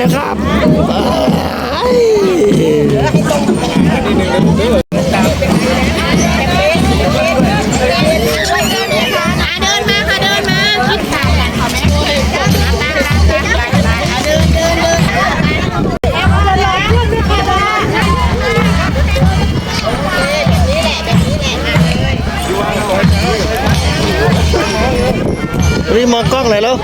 นะครับเอ้ยเดินมาค่ะเดินมาคิดขายขอแม่ดินเดินเดินรีบมองกล้องหน่อยแล้ว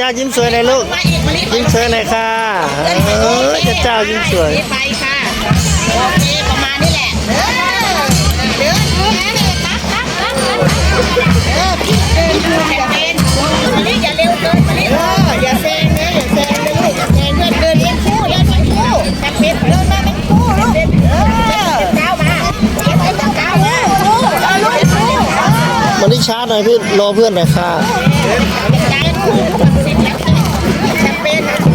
จ้ายิ้มสวยหน่อยลูกมาอีกมาลิยิ้มสวยหน่อยค่ะเออพระเจ้ายิ้มสวย ไปค่ะโอเคประมาณนี้แหละเดินเดินครับครับเออพี่เดินดูแคมเปญมาลิอย่าเร็วเกินมาลิเอออย่าแซงนะอย่าแซงนะลูกอย่าแซงเพื่อนเดินเลี้ยงคู่เดินเลี้ยงคู่แคมเปญเดินมาเป็นคู่ลูกเออก้าวมาเก็บไว้ก้าวมาคู่เออลูกคู่มันนี่ช้าหน่อยพี่รอเพื่อนหน่อยค่ะใจคู่ สิบแล้วแชมเปญนะ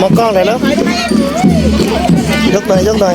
มองกล้องหน่อยแล้วยกหน่อยยกหน่อย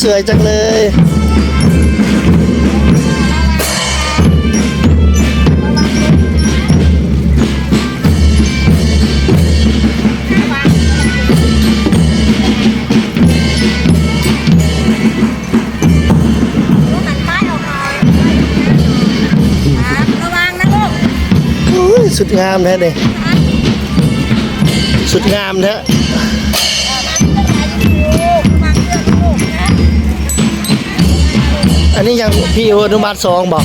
สวยจังเลยระวังนะลูกอุ้ยสุดงามแท้เลยสุดงามแท้ พี่อนุมัติสองบอก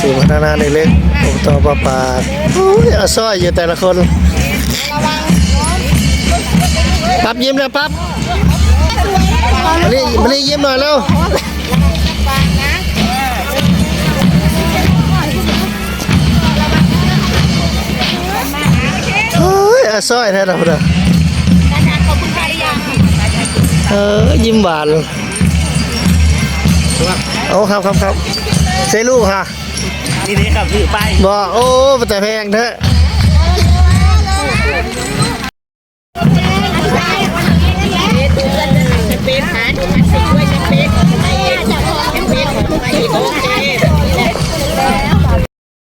สื่อพัฒนาในเล็กอบตปลาปาโอ้ยอาซ้อยอยู่แต่ละคนปั๊บยิ้มเลยปั๊บมานี่มานี่ยิ้มหน่อยแล้ว ซ้อยแท้เราเด้อขอบคุณค่ะยังเออยิ้มหวานเอาครับครับครับใช่ลูกค่ะนี่นี่ครับพี่ไปบอกโอ้แต่แพงเถอะเ